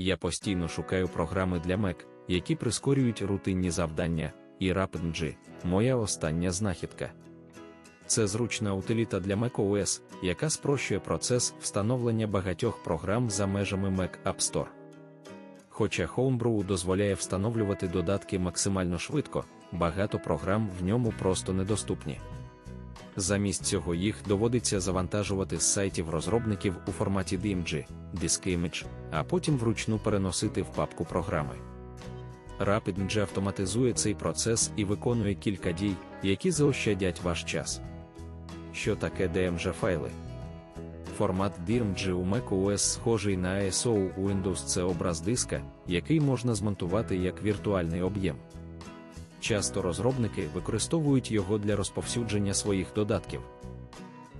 Я постійно шукаю програми для Mac, які прискорюють рутинні завдання, і RapidG – моя остання знахідка. Це зручна утиліта для macOS, яка спрощує процес встановлення багатьох програм за межами Mac App Store. Хоча Homebrew дозволяє встановлювати додатки максимально швидко, багато програм в ньому просто недоступні. Замість цього їх доводиться завантажувати з сайтів розробників у форматі DMG, Disk Image, а потім вручну переносити в папку програми. RapidMG автоматизує цей процес і виконує кілька дій, які заощадять ваш час. Що таке DMG файли? Формат DMG у macOS схожий на ISO у Windows це образ диска, який можна змонтувати як віртуальний об'єм. Часто розробники використовують його для розповсюдження своїх додатків.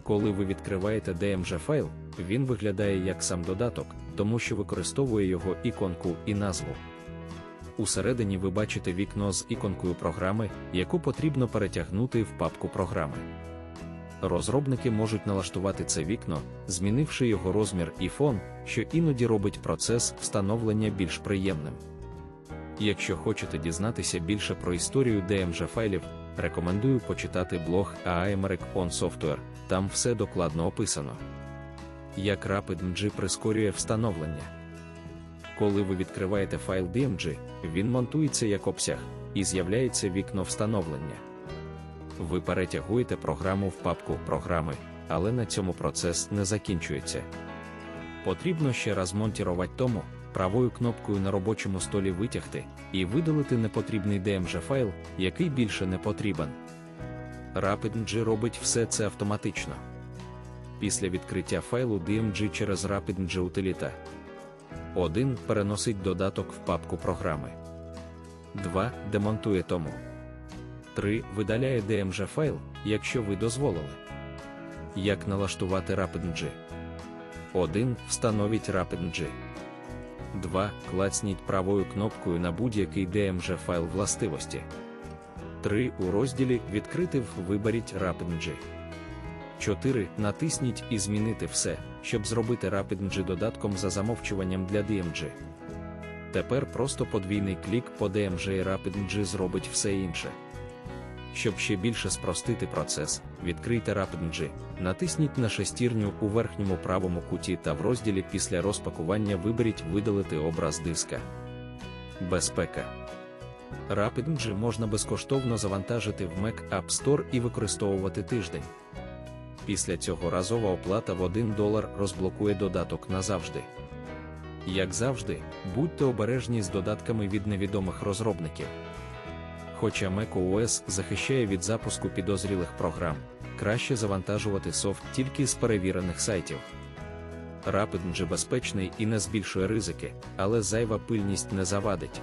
Коли ви відкриваєте DMG файл, він виглядає як сам додаток, тому що використовує його іконку і назву. Усередині ви бачите вікно з іконкою програми, яку потрібно перетягнути в папку програми. Розробники можуть налаштувати це вікно, змінивши його розмір і фон, що іноді робить процес встановлення більш приємним. Якщо хочете дізнатися більше про історію DMG файлів, рекомендую почитати блог AAMREC on Software, там все докладно описано. Як RapidMG прискорює встановлення. Коли ви відкриваєте файл DMG, він монтується як обсяг, і з'являється вікно встановлення. Ви перетягуєте програму в папку програми, але на цьому процес не закінчується. Потрібно ще раз монтірувати тому, правою кнопкою на робочому столі витягти і видалити непотрібний DMG файл, який більше не потрібен. RapidMG робить все це автоматично. Після відкриття файлу DMG через RapidMG утиліта 1. Переносить додаток в папку програми. 2. Демонтує тому. 3. Видаляє DMG файл, якщо ви дозволили. Як налаштувати RapidMG? 1. Встановіть RapidMG. 2. Клацніть правою кнопкою на будь-який DMG файл властивості. 3. У розділі Відкрити виберіть RapidMG. 4. Натисніть і змінити все, щоб зробити RapidMG додатком за замовчуванням для DMG. Тепер просто подвійний клік по DMG і RapidMG зробить все інше. Щоб ще більше спростити процес, відкрийте RapidMG, натисніть на шестірню у верхньому правому куті та в розділі після розпакування виберіть Видалити образ диска. Безпека. RapidMG можна безкоштовно завантажити в Mac App Store і використовувати тиждень. Після цього разова оплата в 1 долар розблокує додаток назавжди. Як завжди, будьте обережні з додатками від невідомих розробників. Хоча macOS захищає від запуску підозрілих програм, краще завантажувати софт тільки з перевірених сайтів. RapidMG безпечний і не збільшує ризики, але зайва пильність не завадить.